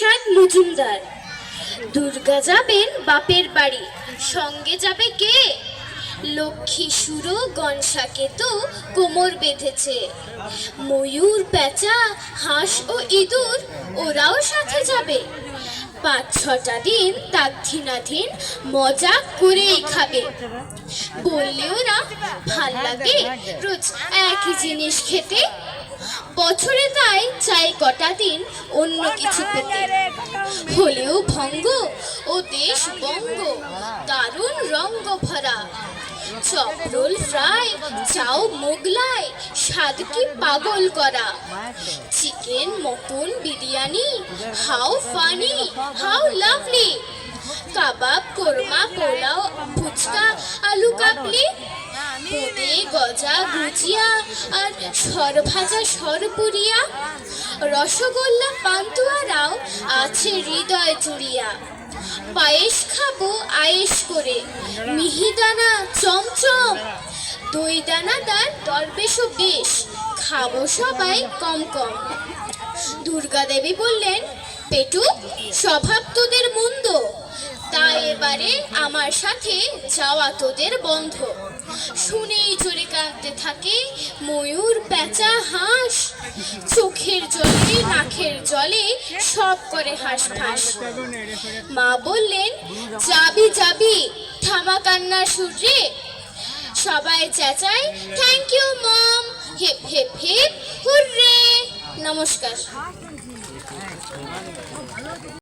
চাঁদ মজুমদার। দুর্গা যাবেন বাপের বাড়ি, সঙ্গে যাবে কে? লক্ষ্মী সুরো গনসাকে তো কোমর বেঁধেছে। ময়ূর পেঁচা হাঁস ও ইঁদুর, ওরাও সাথে যাবে। পাঁচ ছটা দিন তাক্ষিনাধীন মজা করেই খাবে। বললে ওরা, ভালো লাগে, রোজ একই জিনিস খেতে। বছরে তাই চাই কটা দিন অন্য কিছু পেতে। হলেও ভঙ্গ ও দেশ বঙ্গ, দারুণ রঙ্গ ভরা। চপরোল ফ্রাই, চাও মোগলাই, স্বাদ কি পাগল করা? Chicken, mutton, biryani how funny how lovely. Kebab, korma, pulao, phuchka, আলু কাবলি বোঁদে গজা গুজিয়া আর সরভাজা সরপুরিয়া রসগোল্লা পান্তুয়ারাও আছে হৃদয় জুড়িয়া। পায়েস খাব আয়েস করে, মিহিদানা চমচম। দই দানাদার দরবেশও বেশ, খাব সবাই কম কম। দুর্গা দেবী বললেন, পেটু, স্বভাব তোদের এবারে আমার সাথে যাওয়া তোদের বন্ধ। শুনেই চলে কাঁদতে থাকে ময়ূর, পেঁচা, হাঁস। চোখের জলে, নাকের জলে সব করে হাঁস ফাঁস মা বললেন, যাবি যাবি, থামা কান্নার সুরে সবাই চেঁচায় thank you mom hip hip hip, hooray. নমস্কার।